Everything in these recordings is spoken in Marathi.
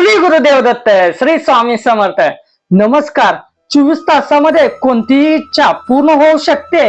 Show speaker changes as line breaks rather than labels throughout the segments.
श्री गुरुदेव दत्त श्री स्वामी समर्थ. नमस्कार. चोवीस तासामध्ये कोणतीही इच्छा पूर्ण होऊ शकते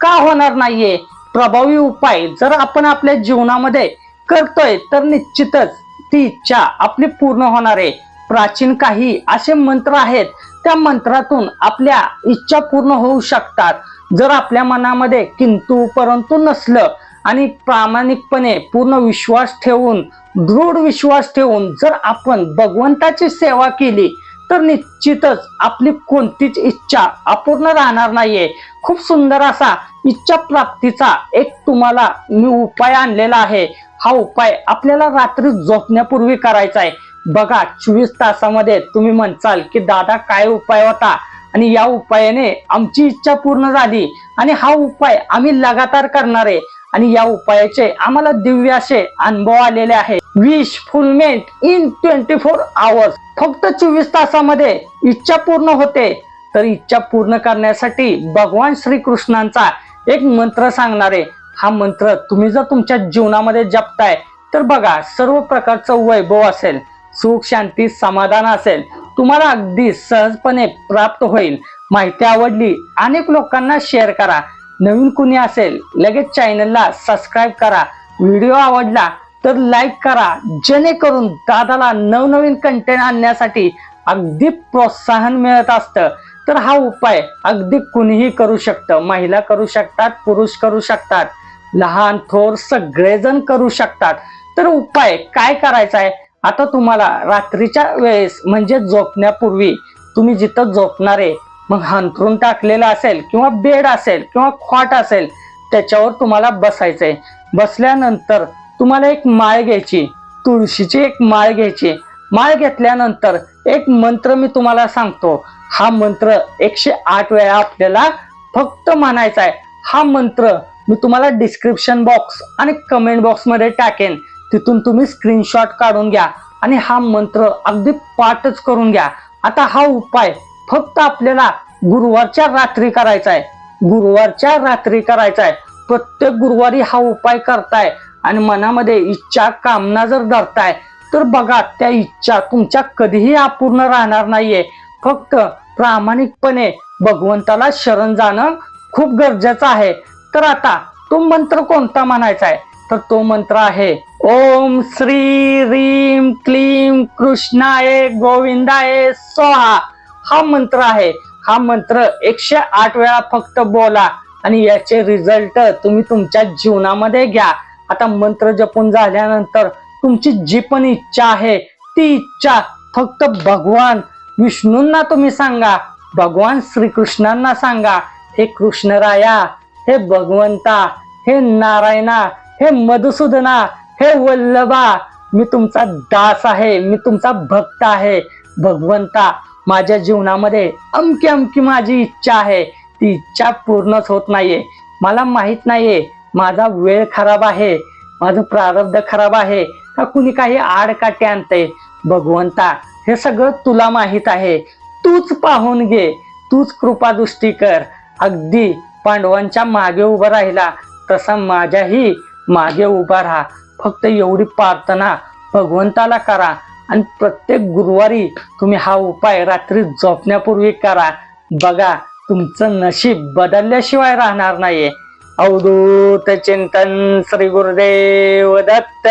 का होणार नाहीये? प्रभावी उपाय जर आपण आपल्या जीवनामध्ये करतोय तर निश्चितच ती इच्छा आपली पूर्ण होणार आहे. प्राचीन काही असे मंत्र आहेत त्या मंत्रातून आपल्या इच्छा पूर्ण होऊ शकतात. जर आपल्या मनामध्ये किंतु परंतु नसलं आणि प्रामाणिकपणे पूर्ण विश्वास ठेवून दृढ विश्वास ठेवून जर आपण भगवंताची सेवा केली तर निश्चितच आपली कोणतीच इच्छा अपूर्ण राहणार नाहीये. खूप सुंदर असा इच्छा प्राप्तीचा एक तुम्हाला मी उपाय आणलेला आहे. हा उपाय आपल्याला रात्री झोपण्यापूर्वी करायचा आहे. बघा चोवीस तासामध्ये तुम्ही म्हणचाल की दादा काय उपाय होता? आणि या उपायाने आमची इच्छा पूर्ण झाली. आणि हा उपाय आम्ही लगातार करणार. आहे आणि या उपायाचे आम्हाला दिव्य असे अनुभव आलेले आहे. Wish fulfilment in twenty four hours फक्त चोवीस तासामध्ये इच्छा पूर्ण होते. तर इच्छा पूर्ण करण्यासाठी भगवान श्रीकृष्णांचा एक मंत्र सांगणार. आहे हा मंत्र तुम्ही जर तुमच्या जीवनामध्ये जपताय तर बघा सर्व प्रकारचं वैभव असेल. सुख शांती समाधान असेल तुम्हाला अगदी सहजपणे प्राप्त होईल. माहिती आवडली अनेक लोकांना शेअर करा. नवीन कुणी असेल लगेच चॅनलला सबस्क्राईब करा. व्हिडिओ आवडला तर लाईक करा. जेणेकरून दादाला नवनवीन कंटेंट आणण्यासाठी अगदी प्रोत्साहन मिळत असतं. तर हा उपाय अगदी कुणीही करू शकतं. महिला करू शकतात पुरुष करू शकतात. लहान थोर सगळेजण करू शकतात. तर उपाय काय करायचा आहे? आता तुम्हाला रात्रीच्या वेळेस म्हणजे झोपण्यापूर्वी तुम्ही जिथं झोपणार आहे मग हंतरून टाकलेलं असेल किंवा बेड असेल किंवा खॉट असेल त्याच्यावर तुम्हाला बसायचं आहे बसल्यानंतर तुम्हाला एक माळ घ्यायची तुळशीची एक माळ घ्यायची. माळ घेतल्यानंतर एक मंत्र मी तुम्हाला सांगतो. हा मंत्र एकशे आठ वेळा आपल्याला फक्त म्हणायचा आहे हा मंत्र मी तुम्हाला डिस्क्रिप्शन बॉक्स आणि कमेंट बॉक्समध्ये टाकेन. तिथून तुम्ही स्क्रीनशॉट काढून घ्या आणि हा मंत्र अगदी पाठच करून घ्या. आता हा उपाय फक्त आपल्याला गुरुवारच्या रात्री करायचा आहे. गुरुवारच्या रात्री करायचा आहे. प्रत्येक गुरुवारी हा उपाय करताय आणि मनामध्ये इच्छा कामना जर धरताय तर बघा त्या इच्छा तुमच्या कधीही अपूर्ण राहणार नाहीये. फक्त प्रामाणिकपणे भगवंताला शरण जाणं खूप गरजेचं आहे. तर आता तो मंत्र कोणता म्हणायचा आहे? तर तो मंत्र आहे ओम श्री रीम क्लीम कृष्णाय गोविंदाय स्वाहा. हा मंत्र आहे. हा मंत्र एकशे आठ वेळा फक्त बोला आणि याचे रिझल्ट तुम्ही तुमच्या जीवनामध्ये घ्या. आता मंत्र जपून झाल्यानंतर तुमची जी पण इच्छा आहे ती इच्छा फक्त भगवान विष्णूंना तुम्ही सांगा. भगवान श्रीकृष्णांना सांगा. हे कृष्णराया हे भगवंता हे नारायणा हे मधुसूदना हे वल्लभा मी तुमचा दास आहे मी तुमचा भक्त आहे. भगवंता माझ्या जीवनामध्ये अमकी अमकी माझी इच्छा आहे. ती इच्छा पूर्णच होत नाहीये. मला माहीत नाहीये माझा वेळ खराब आहे माझं प्रारब्ध खराब आहे का कुणी काही आडकाठी आणते भगवंता हे सगळं तुला माहीत आहे. तूच पाहून घे तूच कृपादृष्टी कर. अगदी पांडवांच्या मागे उभा राहिला तसा माझ्याही मागे उभा राहा. फक्त एवढी प्रार्थना भगवंताला करा आणि प्रत्येक गुरुवारी तुम्ही हा उपाय रात्री झोपण्यापूर्वी करा. बघा तुमचं नशीब बदलल्याशिवाय राहणार नाहीये. अवधूत चिंतन श्री गुरुदेव दत्त.